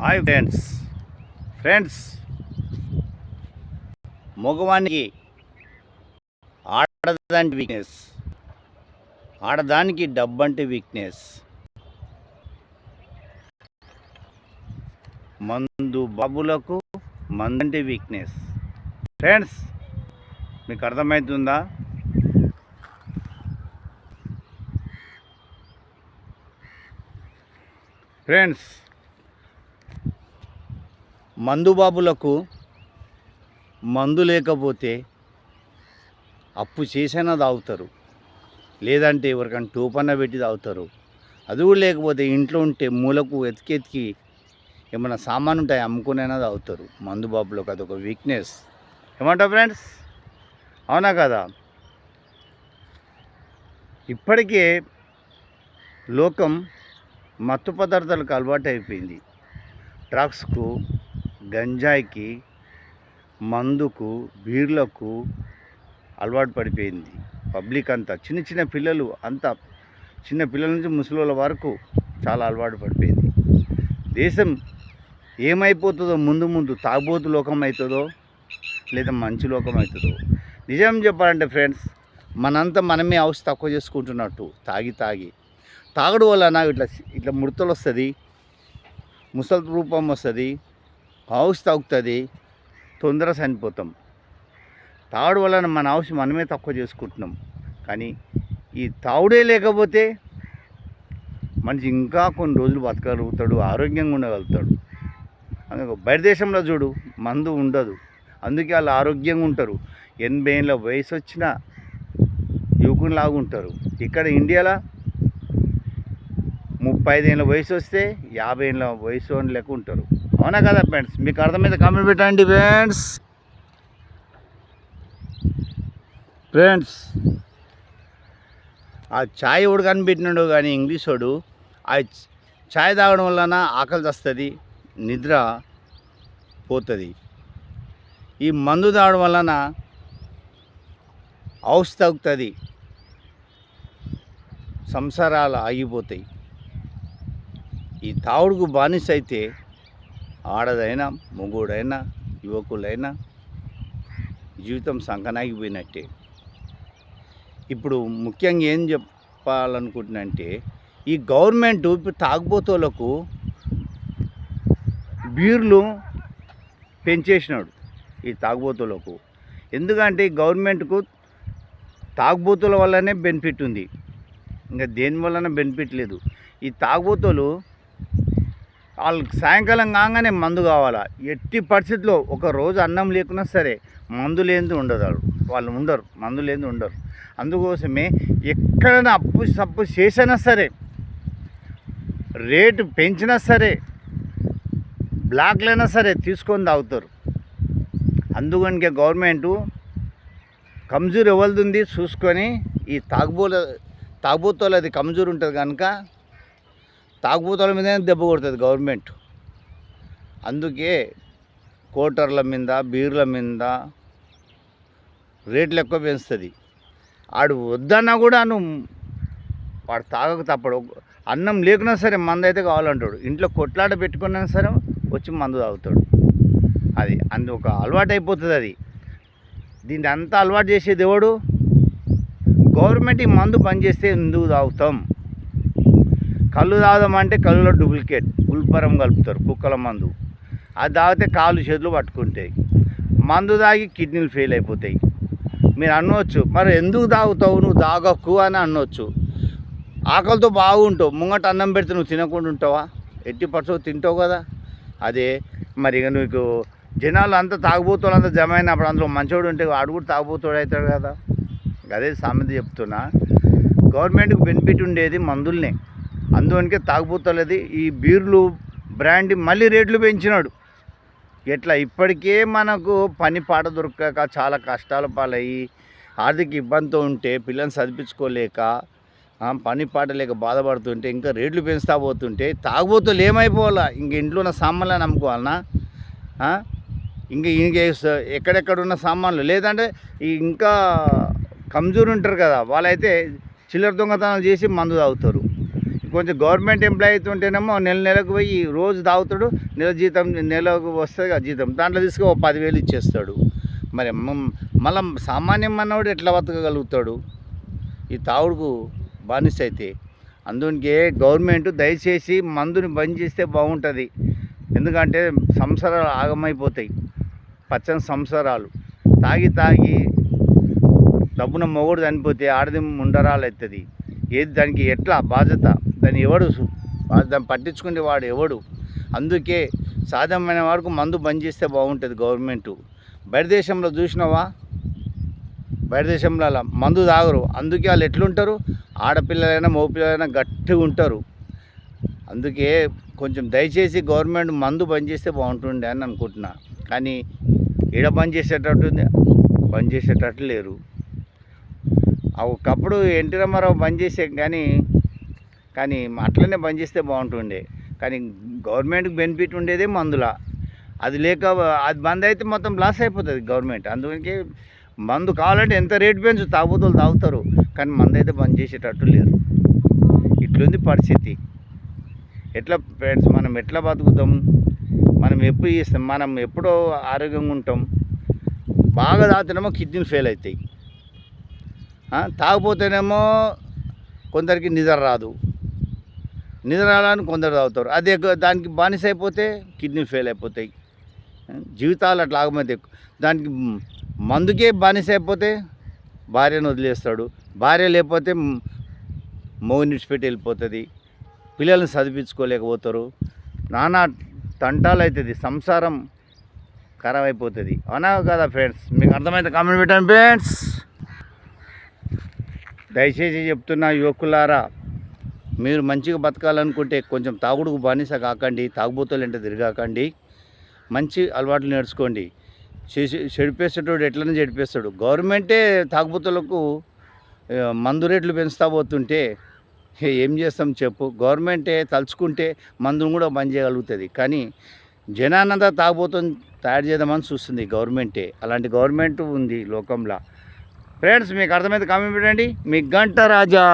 Hi friends. Friends. మగవానికి ఆడదానికి weakness ఆడదానికి డబ్బంటే weakness మందు బాబులకు మందంటే వీక్నెస్ ఫ్రెండ్స్ మీకు అర్థమవుతుందా ఫ్రెండ్స్ మందు బాబులకు మందు లేకపోతే అప్పు చేసైనా తాగుతారు. లేదంటే ఎవరికైనా టూపన్న పెట్టి తాగుతారు. అది కూడా లేకపోతే ఇంట్లో ఉంటే మూలకు ఎతికెతికి ఏమైనా సామాన్ ఉంటాయి అమ్ముకునేనా తాగుతారు. మందుబాబులకు అదొక వీక్నెస్ ఏమంటావు ఫ్రెండ్స్ అవునా కదా? ఇప్పటికే లోకం మత్తు పదార్థాలకు అలవాటు అయిపోయింది డ్రగ్స్కు గంజాయికి మందుకు బీర్లకు అలవాటు పడిపోయింది. పబ్లిక్ అంతా చిన్న చిన్న పిల్లలు అంతా చిన్న పిల్లల నుంచి ముసలి వరకు చాలా అలవాటు పడిపోయింది. దేశం ఏమైపోతుందో ముందు ముందు తాగుబోతు లోకం అవుతుందో లేదా మంచి లోకం అవుతుందో. నిజం చెప్పాలంటే ఫ్రెండ్స్ మనంతా మనమే అవసరం తక్కువ చేసుకుంటున్నట్టు తాగి తాగి. తాగడు వలన ఇట్లా ఇట్లా ముడతలు వస్తుంది ముసలి రూపం వస్తుంది హౌస్ తాగుతుంది తొందర చనిపోతాం తాడు వలన మన హౌస్ మనమే తక్కువ చేసుకుంటున్నాం. కానీ ఈ తాడే లేకపోతే మనిషి ఇంకా కొన్ని రోజులు బతకగలుగుతాడు ఆరోగ్యంగా ఉండగలుగుతాడు. అందుకు బయట దేశంలో చూడు మందు ఉండదు. అందుకే వాళ్ళు ఆరోగ్యంగా ఉంటారు. ఎనభై ఏళ్ళ వయసు వచ్చిన యువకునిలాగా ఉంటారు ఇక్కడ ఇండియాలో ముప్పై ఐదేళ్ళ వయసు వస్తే యాభై ఏళ్ళ వయసు అని లెక్క ఉంటారు. అవునా కదా ఫ్రెండ్స్ మీకు అర్థమైతే కామెంట్ పెట్టండి ఫ్రెండ్స్. ఫ్రెండ్స్ ఆ ఛాయ్ వాడు కనిపెట్టినాడు కానీ ఇంగ్లీష్ వాడు. ఆ ఛాయ్ తాగడం వలన ఆకలి వస్తుంది నిద్ర పోతుంది. ఈ మందు తాగడం వలన హౌస్ తగ్గుతుంది సంసారాలు ఆగిపోతాయి. ఈ తావుడుకు బానిస అయితే ఆడదైనా మొగుడైనా యువకులైనా జీవితం సంకనాగిపోయినట్టే. ఇప్పుడు ముఖ్యంగా ఏం చెప్పాలనుకుంటున్నంటే ఈ గవర్నమెంట్ తాగుబోతులకు బీర్లు పెంచేసినాడు ఈ తాగుబోతులకు. ఎందుకంటే ఈ గవర్నమెంట్కు తాగుబోతుల వల్లనే బెనిఫిట్ ఉంది. ఇంకా దేని వలన బెనిఫిట్ లేదు. ఈ తాగుబోతులు వాళ్ళకి సాయంకాలం కాగానే మందు కావాలా? ఎట్టి పరిస్థితిలో ఒక రోజు అన్నం లేకున్నా సరే మందు లేనిది ఉండదు వాళ్ళు. వాళ్ళు ఉండరు. మందు లేనిది ఉండరు. అందుకోసమే ఎక్కడైనా అప్పు సప్పు చేసినా సరే రేటు పెంచినా సరే బ్లాక్లైనా సరే తీసుకొని తాగుతారు. అందుకనికే గవర్నమెంటు కమ్జూర్ ఎవరిది చూసుకొని ఈ తాగుబోల అది కమ్జూర్ ఉంటుంది కనుక తాగుబోతుల మీదనే దెబ్బ కొడుతుంది గవర్నమెంట్. అందుకే కోటర్ల మీద బీర్ల మీద రేట్లు ఎక్కువ పెంచుతుంది. ఆడు వద్దన్నా కూడా నువ్వు వాడు తాగక తప్పడు. అన్నం లేకున్నా సరే మందు అయితే కావాలంటాడు. ఇంట్లో కొట్లాట పెట్టుకున్నా సరే వచ్చి మందు తాగుతాడు. అది అందు ఒక అలవాటు అయిపోతుంది అది. దీన్ని అంతా అలవాటు చేసేది ఎవడు? గవర్నమెంట్ ఈ మందు పనిచేస్తే చేస్తే ఎందుకు తాగుతాం? కళ్ళు తాగదామంటే కళ్ళులో డూప్లికేట్ ఉల్పరం కలుపుతారు కుక్కల మందు. అది తాగితే కాళ్ళు చేతులు పట్టుకుంటాయి. మందు తాగి కిడ్నీలు ఫెయిల్ అయిపోతాయి. మీరు అనవచ్చు మరి ఎందుకు తాగుతావు? నువ్వు తాగకు అని అనవచ్చు ఆకలితో బాగుంటావు ముంగట అన్నం పెడితే నువ్వు తినకుండా ఉంటావా? ఎట్టి పర్సో తింటావు కదా? అదే మరి ఇక నీకు జనాలు అంతా తాగుబోతులు అంతా జమ అయినప్పుడు అందులో మంచోడు ఉంటే వాడు కూడా తాగుబోతుడు అవుతాడు కదా? అదే సామెత చెప్తున్నా. గవర్నమెంట్కి బెనిఫిట్ ఉండేది మందులనే. అందువనికే తాగుబోతులది. ఈ బీర్లు బ్రాండ్ మళ్ళీ రేట్లు పెంచినాడు. ఎట్లా? ఇప్పటికే మనకు పని పాట దొరకక చాలా కష్టాల పాలయ్యి ఆర్థిక ఇబ్బందితో ఉంటే పిల్లల్ని చదివించుకోలేక పని పాట లేక బాధపడుతుంటే ఇంకా రేట్లు పెంచుతా పోతుంటే తాగుబోతులు ఏమైపోవాలా? ఇంక ఇంట్లో ఉన్న సామాన్లను నమ్ముకోవాలనా ఇంకా ఇంక ఇంక ఎక్కడెక్కడ ఉన్న సామాన్లు? లేదంటే ఇంకా కమ్జూరు ఉంటారు కదా వాళ్ళైతే చిల్లర దొంగతనాలు చేసి మందు తాగుతారు. కొంచెం గవర్నమెంట్ ఎంప్లాయీ అయితే ఉంటేనేమో నెల నెలకు పోయి రోజు తాగుతాడు నెల జీతం నెలకు వస్తుంది కదా జీతం. దాంట్లో తీసుకు పదివేలు ఇచ్చేస్తాడు. మరి మళ్ళీ మళ్ళా సామాన్యం అన్నవాడు ఎట్లా బతకగలుగుతాడు? ఈ తాగుడుకు బానిస అయితే. అందుకే గవర్నమెంట్ దయచేసి మందుని బంద్ చేస్తే బాగుంటుంది. ఎందుకంటే సంసారాలు ఆగమైపోతాయి. పచ్చని సంసారాలు తాగి తాగి డబ్బున మొగుడు చనిపోతే ఆడది ముండరాలు అవుతుంది. ఏది దానికి ఎట్లా బాధ్యత? దాన్ని ఎవడు? దాన్ని పట్టించుకునే వాడు ఎవడు? అందుకే సాధ్యమైన వరకు మందు బంద్ చేస్తే బాగుంటుంది గవర్నమెంట్. బయట దేశంలో చూసినావా? బయట దేశంలో అలా మందు తాగరు. అందుకే వాళ్ళు ఎట్లుంటారు? ఆడపిల్లలైనా మగపిల్లలైనా గట్టిగా ఉంటారు. అందుకే కొంచెం దయచేసి గవర్నమెంట్ మందు బంద్ చేస్తే బాగుంటుండే అని అనుకుంటున్నా. కానీ ఈడ బంద్ చేసేటట్టు బంద్ చేసేటట్టు లేరు. ఒకప్పుడు ఎన్టీ రామారావు బంద్ చేసే కానీ కానీ అట్లనే బంద్ చేస్తే బాగుంటుండే. కానీ గవర్నమెంట్కి బెనిఫిట్ ఉండేదే మందుల. అది లేక అది బంద్ అయితే మొత్తం లాస్ అయిపోతుంది గవర్నమెంట్. అందుకే మందు కావాలంటే ఎంత రేటు పెంచు తాగుబోతులు తాగుతారు. కానీ మందు అయితే బంద్ చేసేటట్టు లేరు. ఇట్లుంది పరిస్థితి. ఎట్లా ఫ్రెండ్స్ మనం ఎట్లా బతుకుతాం? మనం ఎప్పుడు చేస్తాం? మనం ఎప్పుడో ఆరోగ్యంగా ఉంటాం. బాగా తాగుతేనేమో కిడ్నీలు ఫెయిల్ అవుతాయి. తాగిపోతేనేమో కొందరికి నిద్ర రాదు. నిద్రరాలని కొందరు తాగుతారు. అదే దానికి బానిస అయిపోతే కిడ్నీ ఫెయిల్ అయిపోతాయి. జీవితాలు అట్లా ఆగమైతే దానికి మందుకే బానిస అయిపోతే భార్యను వదిలేస్తాడు. భార్య లేకపోతే మోగిని విడిచిపెట్టి వెళ్ళిపోతుంది. పిల్లల్ని చదివించుకోలేకపోతారు. నానా తంటాలు అవుతుంది సంసారం ఖరాబ్ అయిపోతుంది అవునా కదా ఫ్రెండ్స్? మీకు అర్థమైతే కామెంట్ పెట్టండి ఫ్రెండ్స్. దయచేసి చెప్తున్నా యువకులారా మీరు మంచిగా బతకాలనుకుంటే కొంచెం తాగుడుకు బానిస కాకండి తాగుబోతులు అంటే తిరగాకండి మంచి అలవాట్లు నేర్చుకోండి. చేసి చెడిపేసేటోడు ఎట్లనే చెడిపేస్తాడు. గవర్నమెంటే తాగుబోతులకు మందు రేట్లు పెంచుతా పోతుంటే ఏం చేస్తాం చెప్పు. గవర్నమెంటే తలుచుకుంటే మందును కూడా బంద్ చేయగలుగుతుంది. కానీ జనానంతా తాగుబోతుని తయారు చేద్దామని చూస్తుంది గవర్నమెంటే. అలాంటి గవర్నమెంట్ ఉంది లోకంలో. ఫ్రెండ్స్ మీకు అర్థమైతే కామెంట్ పెట్టండి. మీ గంట రాజా!